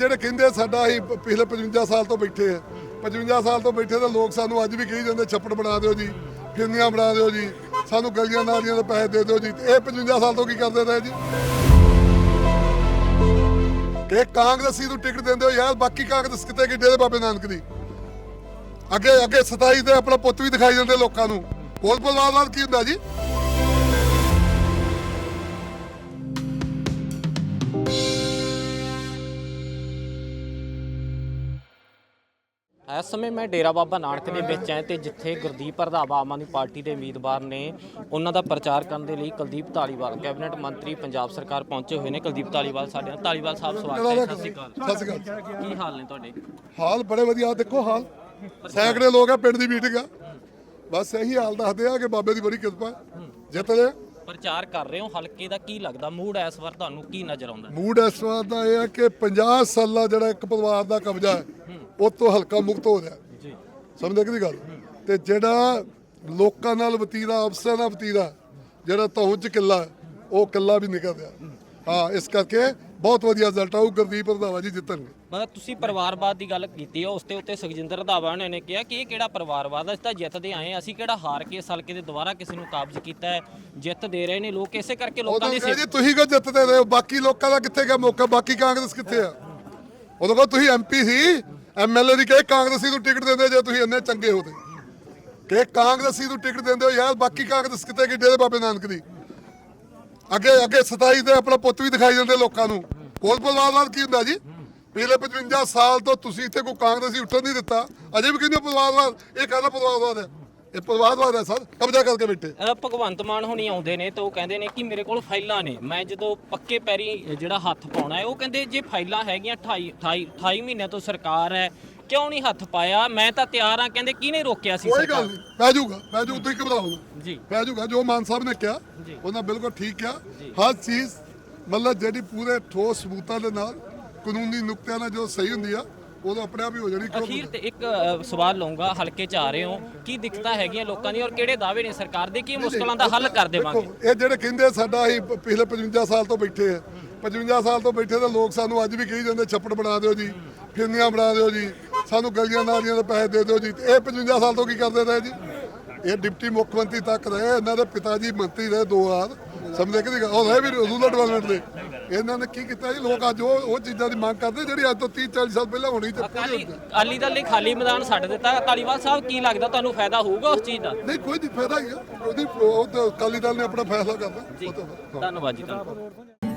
ਜਿਹੜੇ ਕਹਿੰਦੇ ਸਾਡਾ ਅਸੀਂ ਪਿਛਲੇ 55 ਸਾਲ ਤੋਂ ਬੈਠੇ ਆ। 55 ਸਾਲ ਤੋਂ ਬੈਠੇ ਤਾਂ ਲੋਕ ਸਾਨੂੰ ਅੱਜ ਵੀ ਕਹੀ ਜਾਂਦੇ, ਛੱਪੜ ਬਣਾ ਦਿਓ ਜੀ ਫਿਰਨੀਆਂ ਬਣਾ ਦਿਓ ਜੀ, ਸਾਨੂੰ ਗਲੀਆਂ ਨਾਲੀਆਂ ਦੇ ਪੈਸੇ ਦੇ ਦਿਓ ਜੀ। ਇਹ 55 ਸਾਲ ਤੋਂ ਕੀ ਕਰਦੇ ਰਹੇ ਜੀ? ਕਿ ਕਾਂਗਰਸੀ ਨੂੰ ਟਿਕਟ ਦਿੰਦੇ ਹੋ ਯਾਰ, ਬਾਕੀ ਕਾਂਗਰਸ ਕਿਤੇ ਗਈ ਡੇਰੇ ਬਾਬੇ ਨਾਨਕ ਦੀ? ਅੱਗੇ ਅੱਗੇ 27 ਤੇ ਆਪਣਾ ਪੁੱਤ ਵੀ ਦਿਖਾਈ ਜਾਂਦੇ ਲੋਕਾਂ ਨੂੰ। ਕੋਲ ਪਰਿਵਾਰ ਨਾਲ ਕੀ ਹੁੰਦਾ ਜੀ? ਇਸ ਸਮੇਂ ਮੈਂ ਡੇਰਾ ਬਾਬਾ ਨਾਨਕ ਦੇ ਵਿੱਚ ਹਾਂ ਤੇ ਜਿੱਥੇ ਗੁਰਦੀਪ ਰੰਧਾਵਾ ਆਮ ਆਦਮੀ ਪਾਰਟੀ ਦੇ ਉਮੀਦਵਾਰ ਨੇ ਉਹਨਾਂ ਦਾ ਪ੍ਰਚਾਰ ਕਰਨ ਦੇ ਲਈ ਕੁਲਦੀਪ ਧਾਲੀਵਾਲ ਕੈਬਨਿਟ ਮੰਤਰੀ ਪੰਜਾਬ ਸਰਕਾਰ ਪਹੁੰਚੇ ਹੋਏ ਨੇ। ਕੁਲਦੀਪ ਧਾਲੀਵਾਲ ਸਾਡੇ ਨਾਲ। ਧਾਲੀਵਾਲ ਸਾਹਿਬ ਸਵਾਗਤ ਹੈ। ਸਤਿ ਸ਼੍ਰੀ ਅਕਾਲ। ਸਤਿ ਸ਼੍ਰੀ ਅਕਾਲ। ਕੀ ਹਾਲ ਨੇ ਤੁਹਾਡੇ? ਹਾਲ ਬੜੇ ਵਧੀਆ ਦੇਖੋ ਹਾਲ। ਸੈਂਕੜੇ ਲੋਕ ਆ ਪਿੰਡ ਦੀ ਮੀਟਿੰਗ ਆ। ਬਸ ਇਹੀ ਹਾਲ ਦੱਸਦੇ ਆ ਕਿ ਬਾਬੇ ਦੀ ਬੜੀ ਕਿਰਪਾ। ਜਿੱਤ ਰਹੇ ਪ੍ਰਚਾਰ ਕਰ ਰਹੇ ਹੋ ਹਲਕੇ ਦਾ ਕੀ ਲੱਗਦਾ? ਮੂਡ ਇਸ ਵਾਰ ਤੁਹਾਨੂੰ ਕੀ ਨਜ਼ਰ ਆਉਂਦਾ? ਮੂਡ ਇਸ ਵਾਰ ਦਾ ਇਹ ਹੈ ਕਿ 50 ਸਾਲਾ ਜਿਹੜਾ ਇੱਕ ਪਰਿਵਾਰ ਦਾ ਕਬਜ਼ਾ ਹੈ ਉਹ ਤੋਂ ਹਲਕਾ ਮੁਕਤ ਹੋ ਰਿਹਾ। ਜੀ। ਸਮਝਦੇ ਕਿ ਗੱਲ? ਤੇ ਜਿਹੜਾ ਲੋਕਾਂ ਨਾਲ ਵਤੀਰਾ ਅਫਸਰਾਂ ਨਾਲ ਵਤੀਰਾ ਜਿਹੜਾ ਤਹੁੰ ਚ ਕਿੱਲਾ ਉਹ ਕਿੱਲਾ ਵੀ ਨਿਕਲ ਰਿਹਾ। ਹਾਂ ਇਸ ਕਰਕੇ ਬਹੁਤ ਵਧੀਆ ਰਿਜ਼ਲਟ ਆਊ ਗੁਰਦੀਪ ਰੰਧਾਵਾ ਜੀ ਜਿੱਤਣਗੇ। ਮਤਲਬ ਤੁਸੀਂ ਪਰਿਵਾਰਵਾਦ ਦੀ ਗੱਲ ਕੀਤੀ ਹੈ ਉਸ ਤੇ ਉੱਤੇ ਸੁਖਜਿੰਦਰ ਰੰਧਾਵਾ ਨੇ ਨੇ ਕਿਹਾ ਕਿ ਇਹ ਕਿਹੜਾ ਪਰਿਵਾਰਵਾਦ ਹੈ ਅਸੀਂ ਤਾਂ ਜਿੱਤਦੇ ਆਏ ਅਸੀਂ ਕਿਹੜਾ ਹਾਰ ਕੇ ਇਸ ਹਲਕੇ ਦੇ ਦੁਬਾਰਾ ਕਿਸੇ ਨੂੰ ਕਾਬਜ਼ ਕੀਤਾ ਹੈ? ਜਿੱਤ ਦੇ ਰਹੇ ਨੇ ਲੋਕ ਇਸੇ ਕਰਕੇ ਲੋਕਾਂ ਦੀ ਜੀ ਤੁਸੀਂ ਕਿਉਂ ਜਿੱਤਦੇ ਰਹੇ ਹੋ? ਬਾਕੀ ਲੋਕਾਂ ਦਾ ਕਿੱਥੇ ਗਿਆ ਮੌਕਾ? ਬਾਕੀ ਕਾਂਗਰਸ ਕਿੱਥੇ ਆ? ਉਦੋਂ ਕਹੋ ਤੁਸੀਂ ਐਮਪੀ ਸੀ ਐਮਐਲਏ ਦੀ ਕਹੇ ਕਾਂਗਰਸੀ ਨੂੰ ਟਿਕਟ ਦਿੰਦੇ ਜੇ ਤੁਸੀਂ ਇੰਨੇ ਚੰਗੇ ਹੋ ਤੇ। ਕਿ ਕਾਂਗਰਸੀ ਨੂੰ ਟਿਕਟ ਦਿੰਦੇ ਹੋ ਯਾਰ, ਬਾਕੀ ਕਾਂਗਰਸ ਕਿਤੇ ਗਈ ਡੇਰੇ ਬਾਬੇ ਨਾਨਕ ਦੀ। ਅੱਗੇ ਅੱਗੇ 27 ਤੇ ਆਪਣਾ ਪੁੱਤ ਵੀ ਦਿਖਾਈ ਦਿੰਦੇ ਲੋਕਾਂ ਨੂੰ। ਕੋਲ ਪਰਿਵਾਰਵਾਦ ਕੀ ਹੁੰਦਾ ਜੀ? ਪਿਛਲੇ 55 ਸਾਲ ਤੋਂ ਤੁਸੀਂ ਇੱਥੇ ਕੋਈ ਕਾਂਗਰਸੀ ਉੱਠਣ ਨਹੀਂ ਦਿੱਤਾ। ਅਜੇ ਵੀ ਕਹਿੰਦੇ ਪਰਿਵਾਰਵਾਦ ਇਹ ਕਹਿੰਦਾ ਪਰਿਵਾਰਵਾਦ ਹੈ। ਇਹ ਪਰਿਵਾਰਵਾਦ ਹੈ ਸਰ। ਕਬਜ਼ਾ ਕਰਕੇ ਬੈਠੇ। ਅ, ਭਗਵੰਤ ਮਾਨ ਹੁਣੀ ਆਉਂਦੇ ਨੇ ਤਾਂ ਉਹ ਕਹਿੰਦੇ ਨੇ ਕਿ ਮੇਰੇ ਕੋਲ ਫਾਈਲਾਂ ਨੇ। ਮੈਂ ਜਦੋਂ ਪੱਕੇ ਪੈਰੀ ਜਿਹੜਾ ਹੱਥ ਪਾਉਣਾ ਹੈ ਉਹ ਕਹਿੰਦੇ ਜੇ ਫਾਈਲਾਂ ਹੈਗੀਆਂ 28 28 28 ਮਹੀਨਿਆਂ ਤੋਂ ਸਰਕਾਰ ਹੈ ਕਿਉਂ ਨਹੀਂ ਹੱਥ ਪਾਇਆ? ਮੈਂ ਤਾਂ ਤਿਆਰ ਹਾਂ ਕਹਿੰਦੇ ਕਿਹਨੇ ਰੋਕਿਆ ਸੀ ਕੋਈ ਸਰਕਾਰ? ਗੱਲ ਨਹੀਂ। ਪੈ ਜਾਊਗਾ ਪੈ ਜਾਊ ਤੁਸੀਂ ਘਬਰਾਓ ਨਾ। ਜੀ। ਪੈ ਜਾਊਗਾ ਜੋ ਮਾਨ ਸਾਹਿਬ ਨੇ ਕਿਹਾ ਜੀ। ਉਹਨਾਂ ਬਿਲਕੁਲ ਠੀਕ ਕਿਹਾ। ਹਰ ਚੀਜ਼ ਮਤਲਬ ਜਿਹੜੀ ਪੂਰੇ ਠੋਸ ਸਬੂਤਾਂ ਦੇ ਨਾਲ ਕਾਨੂੰਨੀ ਨੁਕਤਿਆਂ ਨਾਲ ਜੋ ਸਹੀ ਹੁੰਦੀ ਆ ਉਦੋਂ ਆਪਣੇ ਆਪ ਹੀ ਹੋ ਜਾਣੀ ਕਿਉਂ ਅਖੀਰ ਤੇ ਇੱਕ ਅ, ਸਵਾਲ ਲਵਾਂਗਾ ਹਲਕੇ ਚ ਆ ਰਹੇ ਹੋ। ਕੀ ਦਿੱਕਤਾਂ ਹੈਗੀਆਂ ਲੋਕਾਂ ਦੀ ਔਰ ਕਿਹੜੇ ਦਾਅਵੇ ਨੇ ਸਰਕਾਰ ਦੇ? ਕੀ ਮੁਸ਼ਕਲਾਂ ਦਾ ਹੱਲ ਕਰ ਦੇਵਾਂਗੇ? ਦੇਖੋ, ਇਹ ਜਿਹੜੇ ਕਹਿੰਦੇ ਸਾਡਾ ਅਸੀਂ ਪ- ਪਿਛਲੇ 55 ਸਾਲ ਤੋਂ ਬੈਠੇ ਆ। 55 ਸਾਲ ਤੋਂ ਬੈਠੇ ਤਾਂ ਲੋਕ ਸਾਨੂੰ ਅੱਜ ਵੀ ਕਹੀ ਜਾਂਦੇ ਛੱਪੜ ਬਣਾ ਦਿਓ ਜੀ ਫਿਰਨੀਆਂ ਬਣਾ ਦਿਓ ਜੀ ਸਾਨੂੰ ਗਲੀਆਂ ਨਾਲੀਆਂ ਦੇ ਪੈਸੇ ਦੇ ਦਿਓ ਜੀ। ਤੇ ਇਹ 55 ਸਾਲ ਤੋਂ ਕੀ ਕਰਦੇ ਰਹੇ ਜੀ? ਇਹ ਡਿਪਟੀ ਮੁੱਖ ਮੰਤਰੀ ਤੱਕ ਰਹੇ ਇਹਨਾਂ ਦੇ ਪਿਤਾ ਜੀ ਮੰਤਰੀ ਰਹੇ ਦੋ ਵਾਰ। ਸਮਝੇ ਕਿ ਉਹ ਰਹੇ ਵੀ ਰੂਰਲ ਡਿਵੈਲਪਮੈਂਟ ਦੇ। ਇਹਨਾਂ ਨੇ ਕੀ ਕੀਤਾ ਜੀ? ਲੋਕ ਅੱਜ ਉਹ ਉਹ ਚੀਜ਼ਾਂ ਦੀ ਮੰਗ ਕਰਦੇ ਜਿਹੜੀ ਅੱਜ ਤੋਂ 30 40 ਸਾਲ ਪਹਿਲਾਂ ਹੋਣੀ ਤੇ ਪੂਰੀ ਅਕਾਲੀ ਹੁੰਦੀ। ਅਕਾਲੀ ਦਲ ਨੇ ਖਾਲੀ ਮੈਦਾਨ ਛੱਡ ਦਿੱਤਾ। ਧਾਲੀਵਾਲ ਸਾਹਿਬ ਕੀ ਲੱਗਦਾ ਤੁਹਾਨੂੰ ਫਾਇਦਾ ਹੋਊਗਾ ਉਸ ਚੀਜ਼ ਦਾ? ਨਹੀਂ ਕੋਈ ਨਹੀਂ ਫਾਇਦਾ ਹੀ ਆ। ਉਹਦੀ ਉਹ ਤਾਂ ਅਕਾਲੀ ਦਲ ਨੇ ਆਪਣਾ ਫੈਸਲਾ ਕਰਨਾ। ਧੰਨਵਾਦ ਜੀ ਧੰਨਵਾਦ।